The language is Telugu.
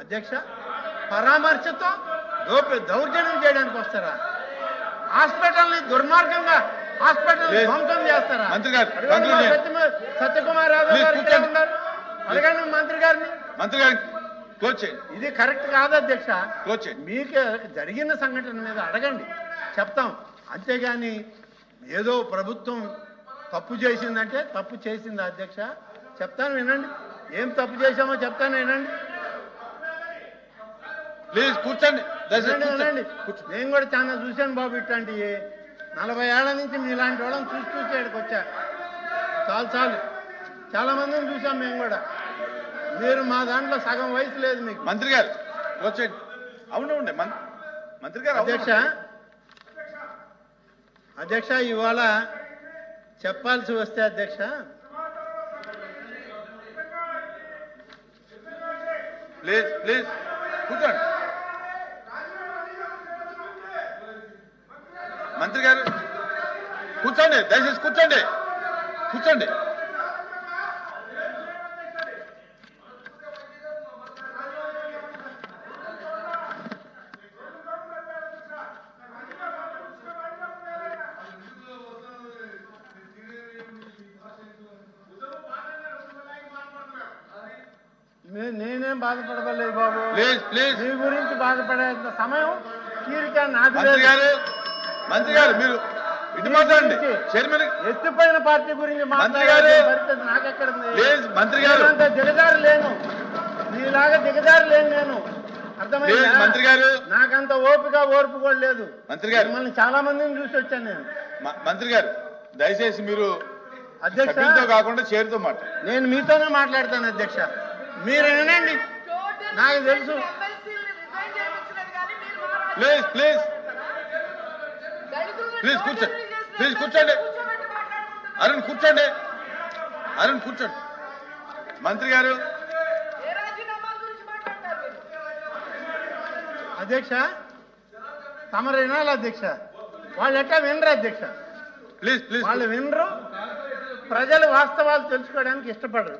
అధ్యక్ష పరామర్శతో దౌప- దౌర్జన్యం చేయడానికి వస్తారా? హాస్పిటల్ని దుర్మార్గంగా హాస్పిటల్. ధ్వంసం చేస్తారా? మంత్రి గారు, సత్యకుమార్ యాదవ్ గారు ఇక్కడే కూర్చోండి. ఉన్నారు అడగండి మంత్రి గారిని. మంత్రి గారు ఇది కరెక్ట్ కాదు అధ్యక్ష. మీకు జరిగిన సంఘటన మీద అడగండి. చెప్తాం. అంతేగాని ఏదో ప్రభుత్వం తప్పు చేసిందంటే తప్పు చేసింది అధ్యక్ష? చెప్తాను వినండి. ఏం తప్పు చేశామో చెప్తాను వినండి. ప్లీజ్ కూర్చోండి. నేను కూడా చాలా చూశాను బాబు ఇట్లాంటి నలభై ఏళ్ళ నుంచి మీలాంటి వాళ్ళని చూసి చూసి ఇక్కడికి వచ్చా చాలు చాలు. చాలా మందిని చూసాం మేము కూడా. మీరు మా దాంట్లో సగం వయసు లేదు మీకు. మంత్రి గారు క్లోజ్ చేయండి అవునండి మంత్రి గారు. అధ్యక్ష అధ్యక్ష ఇవాళ చెప్పాల్సి వస్తే అధ్యక్ష ప్లీజ్ ప్లీజ్. కూర్చోండి. మంత్రి గారు కూర్చోండి దయచేసి కూర్చోండి కూర్చోండి. నేనేం బాధపడలేదు బాబు. Please please. మీ గురించి బాధపడేంత సమయం తీరిక నాకు లేదు. గారు మంత్రి గారు మీరు ఇటు మాట్లాడండి. చైర్మన్ ఎత్తిపోయిన పార్టీ గురించి మంత్రి గారు. మంత్రి గారు. దిగజారు లేను. నీలాగా దిగజారు లేను నేను. అర్థమైందా? మంత్రి గారు. నాకంత ఓపిక ఓర్పు కూడా లేదు. మంత్రి గారు. మిమ్మల్ని చాలా మందిని చూసి వచ్చాను నేను. మంత్రి గారు దయచేసి మీరు అధ్యక్ష సభ్యులతో కాకుండా చేరుతో మాట్లాడండి నేను మీతోనే మాట్లాడతాను అధ్యక్ష. మీరు వినండి. నాకు తెలుసు. Please please. ప్లీజ్ కూర్చోండి ప్లీజ్ కూర్చోండి. అరుణ్ కూర్చోండి. అరుణ్ కూర్చోండి. మంత్రి గారు. అధ్యక్ష తమరు వినాలి అధ్యక్ష. వాళ్ళు ఎట్టా వినరు అధ్యక్ష? Please please. వాళ్ళు వినరు. ప్రజలు వాస్తవాలు తెలుసుకోవడానికి ఇష్టపడరు.